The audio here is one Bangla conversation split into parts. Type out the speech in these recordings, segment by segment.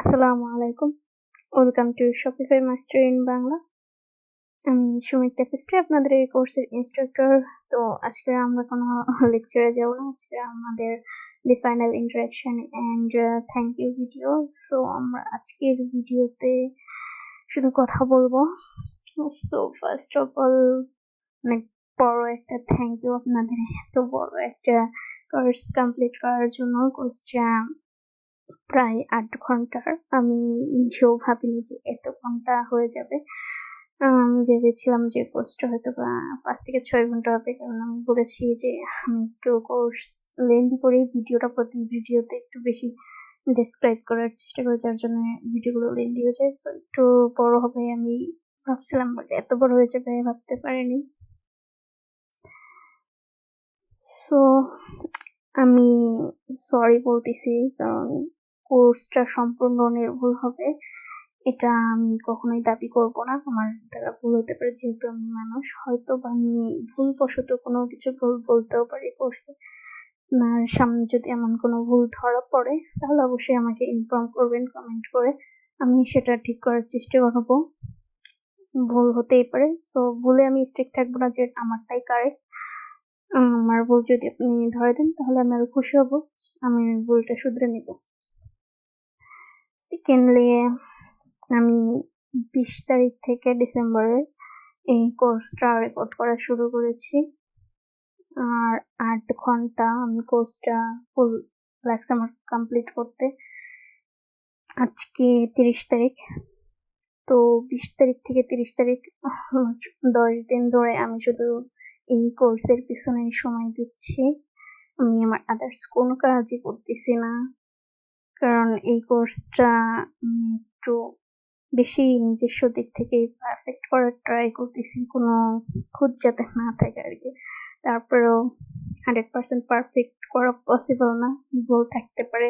আসসালামু আলাইকুম। Welcome to Shopify master in Bangla আমি সুমিত্রা সিস্টার আপনাদের এই কোর্সের ইনস্ট্রাক্টর তো আজকে আমরা কোনো লেকচারে যাব না। আজকে আমাদের the final interaction and thank you video so আমরা আজকের ভিডিওতে শুধু কথা বলব। সো ফার্স্ট অফ অল অনেক বড় একটা থ্যাংক ইউ আপনাদের। এত বড় একটা কোর্স কমপ্লিট করার জন্য কোর্সটা প্রায় আট ঘণ্টার। আমি নিজেও ভাবিনি যে এত ঘণ্টা হয়ে যাবে। আমি ভেবেছিলাম যে কোর্সটা হয়তো পাঁচ থেকে ছয় ঘণ্টা হবে। কারণ আমি বলেছি যে আমি একটু কোর্স লেন্দি করে ভিডিওটা প্রতি ভিডিওতে একটু বেশি ডিসক্রাইব করার চেষ্টা করি। যার জন্য ভিডিওগুলো লেন্দি হয়ে যায়। একটু বড় হবে আমি ভাবছিলাম বাট এত বড় হয়ে যাবে ভাবতে পারিনি। সো আমি সরি বলতেছি, কারণ কোর্সটা সম্পূর্ণ নির্ভুল হবে, এটা আমি কখনোই দাবি করব না। আমার দ্বারা ভুল হতে পারে, যেহেতু আমি মানুষ, হয়তো বা আমি ভুলবশত কোনো কিছু ভুল বলতেও পারি কোর্সে সামনে যদি এমন কোনো ভুল ধরা পড়ে, তাহলে অবশ্যই আমাকে ইনফর্ম করবেন কমেন্ট করে আমি সেটা ঠিক করার চেষ্টা করব। ভুল হতেই পারে তো ভুলে আমি স্ট্রিক থাকব না যে আমারটাই কারেক্ট আমার ভুল যদি আপনি ধরে দেন, তাহলে আমি আরও খুশি হব, আমি ভুলটা শুধরে নিব। সেকেন্ডলি আমি বিশ তারিখ থেকে ডিসেম্বরের এই কোর্সটা রেকর্ড করা শুরু করেছি। আর আট ঘণ্টা আমি কোর্সটা ফুল লাগছে আমার কমপ্লিট করতে আজকে তিরিশ তারিখ। তো বিশ তারিখ থেকে তিরিশ তারিখ দশ দিন ধরে আমি শুধু এই কোর্সের পিছনে সময় দিচ্ছি। আমি আমার আদার্স কোনো কাজই করতেছি না। কারণ এই কোর্সটা একটু বেশি নিজস্ব দিক থেকে পারফেক্ট করার ট্রাই করতেছি, কোনো খুঁত যাতে না থাকে আর কি। তারপরেও হান্ড্রেড পার্সেন্ট পারফেক্ট করা পসিবল না, ভুল থাকতে পারে,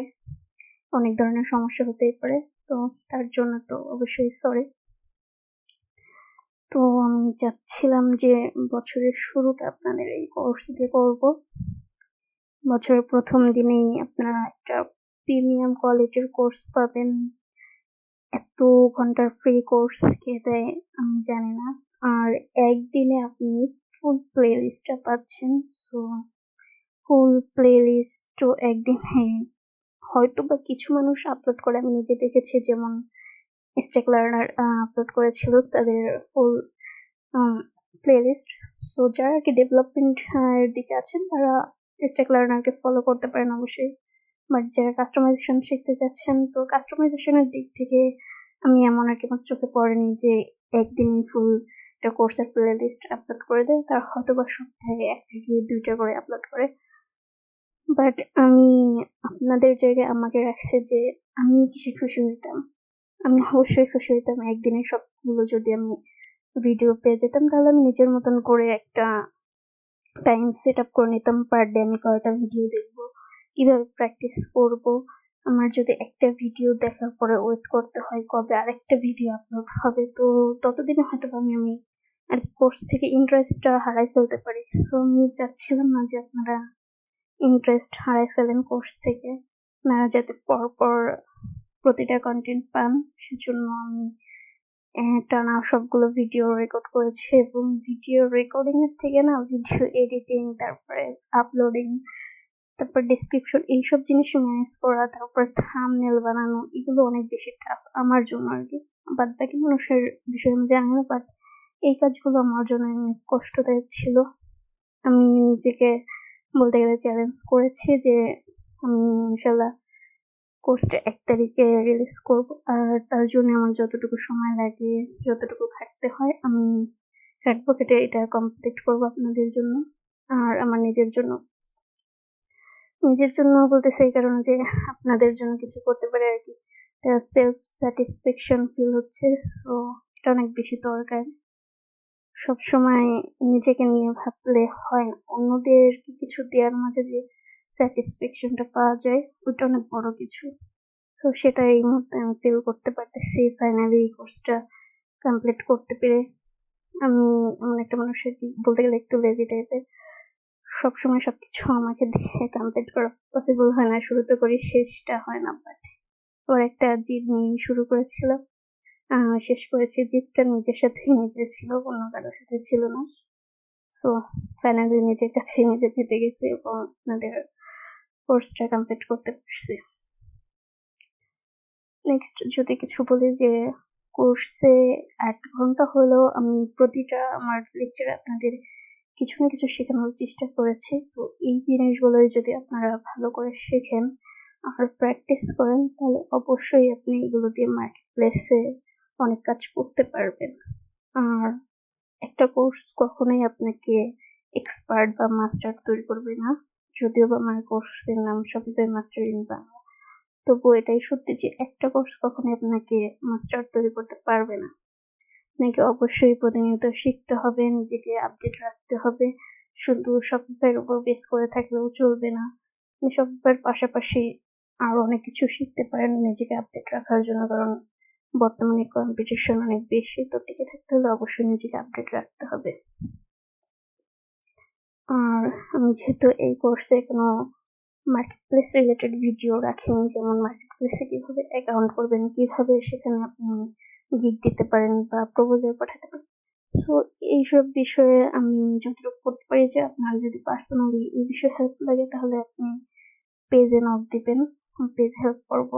অনেক ধরনের সমস্যা হতেই পারে, তো তার জন্য তো অবশ্যই সরি তো আমি চাচ্ছিলাম যে বছরের শুরুটা আপনাদের এই কোর্স দিয়ে করব। বছরের প্রথম দিনেই আপনারা একটা প্রিমিয়াম কোয়ালিটির কোর্স পাবেন। এত ঘণ্টার ফ্রি কোর্স কে দেয় আমি জানি না। আর একদিনে আপনি ফুল প্লে লিস্টটা পাচ্ছেন। তো ফুল প্লে লিস্ট একদিনে হয়তো বা কিছু মানুষ আপলোড করে। আমি নিজে দেখেছি যেমন স্টেক লার্নার আপলোড করেছিল তাদের ফুল প্লেলিস্ট সো যারা কি ডেভেলপমেন্ট দিকে আছেন, তারা স্টেক লার্নারকে ফলো করতে পারেন অবশ্যই। বাট যারা কাস্টমাইজেশন শিখতে যাচ্ছেন, তো কাস্টমাইজেশনের দিক থেকে আমি এমন আর কি আমার চোখে পড়েনি যে একদিন ফুল একটা কোর্সের প্লে লিস্ট আপলোড করে দেয়, তার হয়তো বা সপ্তাহে একটা কি দুইটা করে আপলোড করে। বাট আমি আপনাদের জায়গায় আমাকে রাখছে যে আমি কিসে খুশি হইতাম? আমি অবশ্যই খুশি হইতাম একদিনে সবগুলো যদি আমি ভিডিও পেয়ে যেতাম, তাহলে আমি নিজের মতন করে একটা টাইম সেট আপ করে নিতাম পার ডে আমি কয়টা ভিডিও দেখব। কীভাবে প্র্যাকটিস করব? আমার যদি একটা ভিডিও দেখার পরে ওয়েট করতে হয় কবে আরেকটা ভিডিও আপলোড হবে, তো ততদিনে হয়তো আমি আমি আর কোর্স থেকে ইন্টারেস্টটা হারাই ফেলতে পারি। সো আমি চাচ্ছিলাম না যে আপনারা ইন্টারেস্ট হারাই ফেলেন কোর্স থেকে। আপনারা যাতে পরপর প্রতিটা কন্টেন্ট পান, সেজন্য আমি টানা সবগুলো ভিডিও রেকর্ড করেছি এবং ভিডিও রেকর্ডিং এর থেকে না ভিডিও এডিটিং তারপরে আপলোডিং তারপর ডিসক্রিপশন এইসব জিনিস ম্যানেজ করা, তারপর থামনেল বানানো, এগুলো অনেক বেশি টাফ আমার জন্য আর কি। বাদ বাকি মানুষের বিষয়ে আমি জানি না বাট এই কাজগুলো আমার জন্য অনেক কষ্টদায়ক ছিল। আমি নিজেকে বলতে গেলে চ্যালেঞ্জ করেছি যে আমি ইনশাল্লাহ কোর্সটা এক তারিখে রিলিজ করব, আর তার জন্য আমার যতটুকু সময় লাগে, যতটুকু খাটতে হয়, আমি খাটবো কেটে এটা কমপ্লিট করব আপনাদের জন্য। আর আমার নিজের জন্য নিজের জন্য বলতেছে এই কারণে যে আপনাদের জন্য কিছু করতে পারে আর কি। সেলফ স্যাটিসফ্যাকশন ফিল হচ্ছে। তো এটা অনেক বেশি দরকার। সবসময় নিজেকে নিয়ে ভাবলে হয় না। অন্যদের কিছু দেওয়ার মাঝে যে স্যাটিসফ্যাকশনটা পাওয়া যায় ওটা অনেক বড় কিছু। তো সেটা এই মুহূর্তে আমি ফিল করতে পারতেছি ফাইনালি এই কোর্সটা কমপ্লিট করতে পেরে। আমি এমন একটা মানুষের বলতে গেলে একটু লেজি টাইপের সবসময় সবকিছু আমাকে দিয়ে কমপ্লিট করা পসিবল হয় না শুরুতে করি শেষটা হয় না বাট পর একটা জিদ নিয়ে শুরু করেছিলাম। আহ, শেষ করেছি জিদটা নিজের সাথে নিজের ছিল অন্য কারোর সাথে ছিল না। সো ফাইনালি নিজের কাছে নিজে জিতে গেছি এবং আপনাদের কোর্সটা কমপ্লিট করতে পারছি। নেক্সট যদি কিছু বলি যে কোর্সে এক ঘণ্টা হলেও আমি প্রতিটা আমার লেকচারে আপনাদের কিছু না কিছু শেখানোর চেষ্টা করেছি। তো এই জিনিসগুলোই যদি আপনারা ভালো করে শেখেন আর প্র্যাকটিস করেন, তাহলে অবশ্যই আপনি এগুলো দিয়ে মার্কেট প্লেসে অনেক কাজ করতে পারবেন। আর একটা কোর্স কখনোই আপনাকে এক্সপার্ট বা মাস্টার তৈরি করবে না। যদিও বা আমার কোর্সের নাম শপিফাই মাস্টার ইন বাংলা। তবুও এটাই সত্যি যে একটা কোর্স কখনোই আপনাকে মাস্টার তৈরি করতে পারবে না। আপনাকে অবশ্যই প্রতিনিয়ত শিখতে হবে, নিজেকে আপডেট রাখতে হবে। শুধু শপিফাইয়ের উপর বেস করে থাকলেও চলবে না। শপিফাইয়ের পাশাপাশি আরও অনেক কিছু শিখতে পারেন নিজেকে আপডেট রাখার জন্য, কারণ বর্তমানে কম্পিটিশন অনেক বেশি। তো টিকে থাকতে হলে অবশ্যই নিজেকে আপডেট রাখতে হবে। আর আমি যেহেতু এই কোর্সে কোনো মার্কেট প্লেস রিলেটেড ভিডিও রাখিনি, যেমন মার্কেট প্লেসে কীভাবে অ্যাকাউন্ট করবেন, কীভাবে সেখানে আপনি গিগ দিতে পারেন বা প্রপোজাল পাঠাতে পারেন। সো এইসব বিষয়ে আমি যতটুকু করতে পারি যে আপনার যদি পার্সোনালি এই বিষয়ে হেল্প লাগে, তাহলে আপনি পেজে নক দিবেন পেজ হেল্প করব।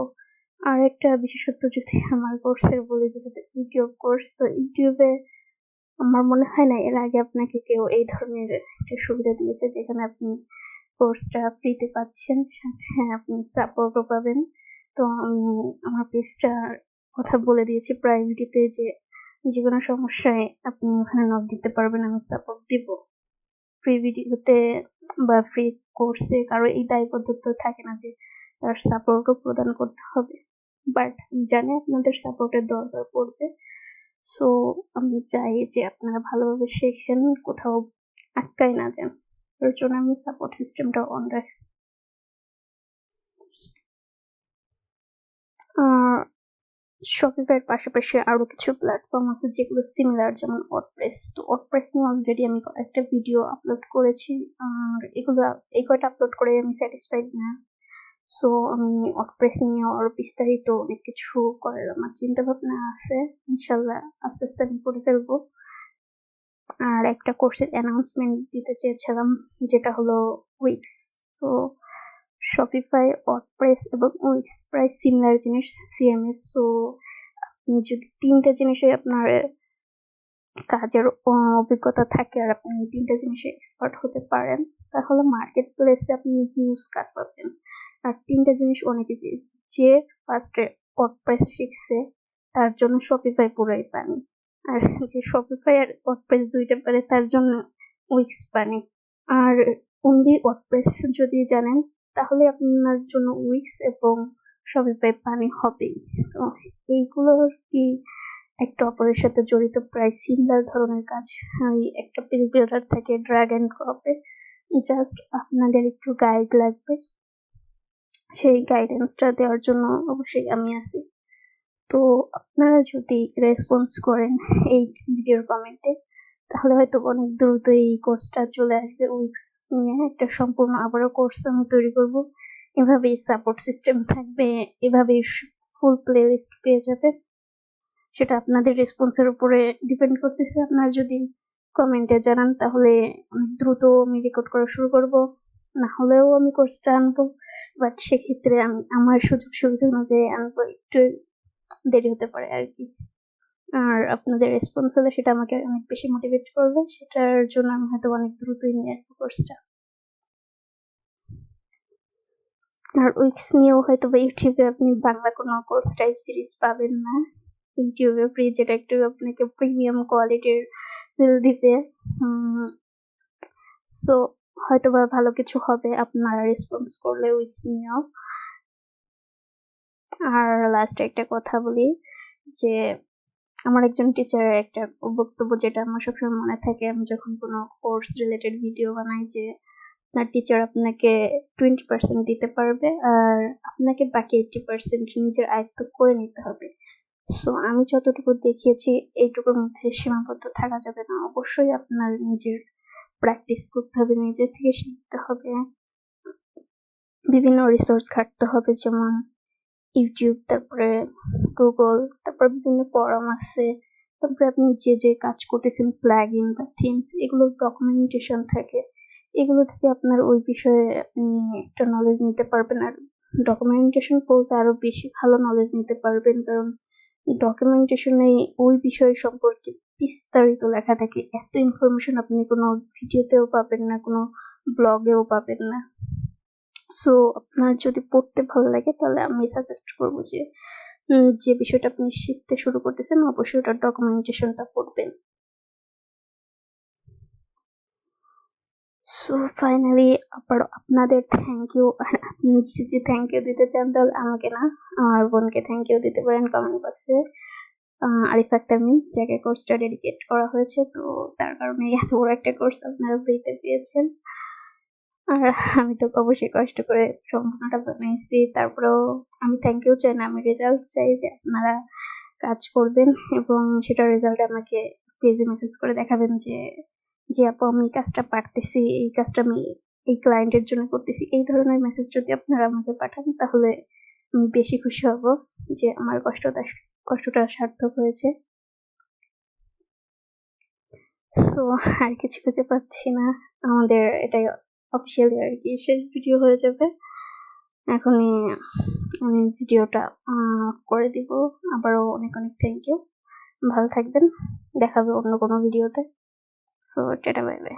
আর একটা বিশেষত্ব যদি আমার কোর্সের বলি, যেহেতু ইউটিউব কোর্স তো ইউটিউবে আমার মনে হয় না, এর আগে আপনাকে কেউ এই ধরনের একটা সুবিধা দিয়েছে, যেখানে আপনি কোর্সটা ফ্রিতে পাচ্ছেন, সাথে আপনি সাপোর্টও পাবেন। তো আমি, আমার পেজটার কথা বলে দিয়েছি প্রাইভেটিতে যে যে কোনো সমস্যায় আপনি ওখানে নক দিতে পারবেন, আমি সাপোর্ট দিব। ফ্রি ভিডিওতে বা ফ্রি কোর্সে কারও এই দায়বদ্ধতা থাকে না যে তার সাপোর্টও প্রদান করতে হবে। বাট জানি আপনাদের সাপোর্টের দরকার পড়বে। সো আমি চাই যে আপনারা ভালোভাবে শেখেন, কোথাও আটকায় না যান। এর জন্য আমি সাপোর্ট সিস্টেমটা অন রাখি শপিফাইয়ের পাশাপাশি আরও কিছু প্ল্যাটফর্ম আছে যেগুলো সিমিলার যেমন ওয়ার্ডপ্রেস তো ওয়ার্ডপ্রেস নিয়ে অলরেডি আমি একটা ভিডিও আপলোড করেছি। আর এগুলো, এই কয়টা আপলোড করে আমি স্যাটিসফাইড না। সো আমি ওয়ার্ডপ্রেস নিয়ে আরও বিস্তারিত অনেক কিছু করার আমার চিন্তা ভাবনা আছে। ইনশাল্লাহ আস্তে আস্তে আমি করে ফেলব। আর একটা কোর্সের অ্যানাউন্সমেন্ট দিতে চেয়েছিলাম, যেটা হলো উইক্স তো শপিফাই ওয়ার্ডপ্রেস এবং উইক্স প্রায় সিমিলার জিনিস সিএমএস সো আপনি যদি তিনটা জিনিসে আপনার কাজের অভিজ্ঞতা থাকে আর আপনি তিনটা জিনিসে এক্সপার্ট হতে পারেন, তাহলে মার্কেট প্লেসে আপনি হিউজ কাজ পাবেন। আর তিনটা জিনিস অনেক ইজি যে ফার্স্টে ওয়ার্ডপ্রেস শিখছে, তার জন্য শপিফাই পুরাই পানি। আর যে শপিফাই আর ওয়ার্ডপ্রেস দুইটা পারে, তার জন্য উইক্স পানি। আর অনলি ওয়ার্ডপ্রেস যদি জানেন তাহলে আপনার জন্য উইক্স এবং শপিফাই পানি হবেই। তো এইগুলোর কি একটা অপরের সাথে জড়িত প্রায় সিমিলার ধরনের কাজ? একটা বিল্ডার থেকে ড্র্যাগ অ্যান্ড ড্রপে জাস্ট আপনাদের একটু গাইড লাগবে। সেই গাইডেন্সটা দেওয়ার জন্য অবশ্যই আমি আছি। তো আপনারা যদি রেসপন্স করেন এই ভিডিওর কমেন্টে তাহলে হয়তো অনেক দ্রুত এই কোর্সটা চলে আসবে। উইক্স নিয়ে একটা সম্পূর্ণ আবারও কোর্স আমি তৈরি করব। এভাবেই সাপোর্ট সিস্টেম থাকবে এভাবে ফুল প্লে লিস্ট পেয়ে যাবে। সেটা আপনাদের রেসপন্সের উপরে ডিপেন্ড করতেছে। আপনারা যদি কমেন্টে জানান, তাহলে অনেক দ্রুত আমি রেকর্ড করা শুরু করব। না হলেও আমি কোর্সটা আনব। বাট সেক্ষেত্রে আমি, আমার সুযোগ সুবিধা অনুযায়ী আনব। একটু দেরি হতে পারে আর কি। আর আপনাদের রেসপন্স হলে সেটা আমাকে অনেক বেশি মোটিভেট করবে। সেটার জন্য আমি হয়তো অনেক দ্রুতই নিয়ে আসব কোর্সটা আর উইক্স নিয়েও হয়তো বা ইউটিউবে আপনি বাংলা কোনো কোর্স টাইপ সিরিজ পাবেন না। ইউটিউবে ফ্রি যেটা একটু আপনাকে প্রিমিয়াম কোয়ালিটির ফিল দিবে। সো হয়তো বা ভালো কিছু হবে আপনারা রেসপন্স করলে উইক্স নিয়েও। আর লাস্ট একটা কথা বলি যে আমার একজন টিচারের একটা বক্তব্য যেটা আমার সবসময় মনে থাকে, আমি যখন কোনো কোর্স রিলেটেড ভিডিও বানাই যে, আপনার টিচার আপনাকে টোয়েন্টি পার্সেন্ট দিতে পারবে আর আপনাকে বাকি এইটটি পার্সেন্ট নিজের আয়ত্ত করে নিতে হবে। সো আমি যতটুকু দেখিয়েছি, এইটুকুর মধ্যে সীমাবদ্ধ থাকা যাবে না। অবশ্যই আপনার নিজের প্র্যাকটিস করতে হবে নিজের থেকে শিখতে হবে। বিভিন্ন রিসোর্স ঘাটতে হবে, যেমন ইউটিউব, তারপরে গুগল তারপর বিভিন্ন ফরাম আছে। তারপরে আপনি যে যে কাজ করতেছেন প্লাগইন বা থিমস এগুলোর ডকুমেন্টেশন থাকে। এগুলো থেকে আপনার ওই বিষয়ে আপনি একটা নলেজ নিতে পারবেন। আর ডকুমেন্টেশন পড়তে আরও বেশি ভালো নলেজ নিতে পারবেন। কারণ ডকুমেন্টেশনে ওই বিষয় সম্পর্কে বিস্তারিত লেখা থাকে। এত ইনফরমেশন আপনি কোনো ভিডিওতেও পাবেন না, কোনো ব্লগেও পাবেন না। সো আপনার যদি পড়তে ভালো লাগে, তাহলে আমি সাজেস্ট করব যে যে বিষয়টা আপনি শিখতে শুরু করতেছেন, অবশ্যই ওটার ডকুমেন্টেশনটা পড়বেন। সো ফাইনালি আবার আপনাদের থ্যাংক ইউ আর আপনি যদি থ্যাংক ইউ দিতে চান, তাহলে আমাকে না, আমার বোনকে থ্যাংক ইউ দিতে পারেন কমেন্ট বক্সে আরিফ মিন যাকে কোর্সটা ডেডিকেট করা হয়েছে, তো তার কারণে এত বড় একটা কোর্স আপনারা ফ্রিতে পেয়েছেন আর আমি তো অবশ্যই কষ্ট করে সম্পূর্ণটা বানিয়েছি। তারপরেও আমি থ্যাংক ইউ চাই না, আমি রেজাল্ট চাই যে আপনারা কাজ করবেন এবং সেটার রেজাল্ট আমাকে পেজে মেসেজ করে দেখাবেন যে যে আপু, আমি কাজটা পারতেছি, এই কাজটা আমি এই ক্লায়েন্টের জন্য করতেছি। এই ধরনের মেসেজ যদি আপনারা আমাকে পাঠান, তাহলে আমি বেশি খুশি হব যে আমার কষ্টটা কষ্টটা সার্থক হয়েছে। সো আর কিছু খুঁজে পাচ্ছি না। আমাদের এটাই অফিসিয়ালি আর কি। শেষ ভিডিও হয়ে যাবে। এখনই আমি ভিডিওটা করে দিব। আবারও অনেক অনেক থ্যাংক ইউ ভালো থাকবেন। দেখাবে অন্য কোনো ভিডিওতে সো টাটা বাই বাই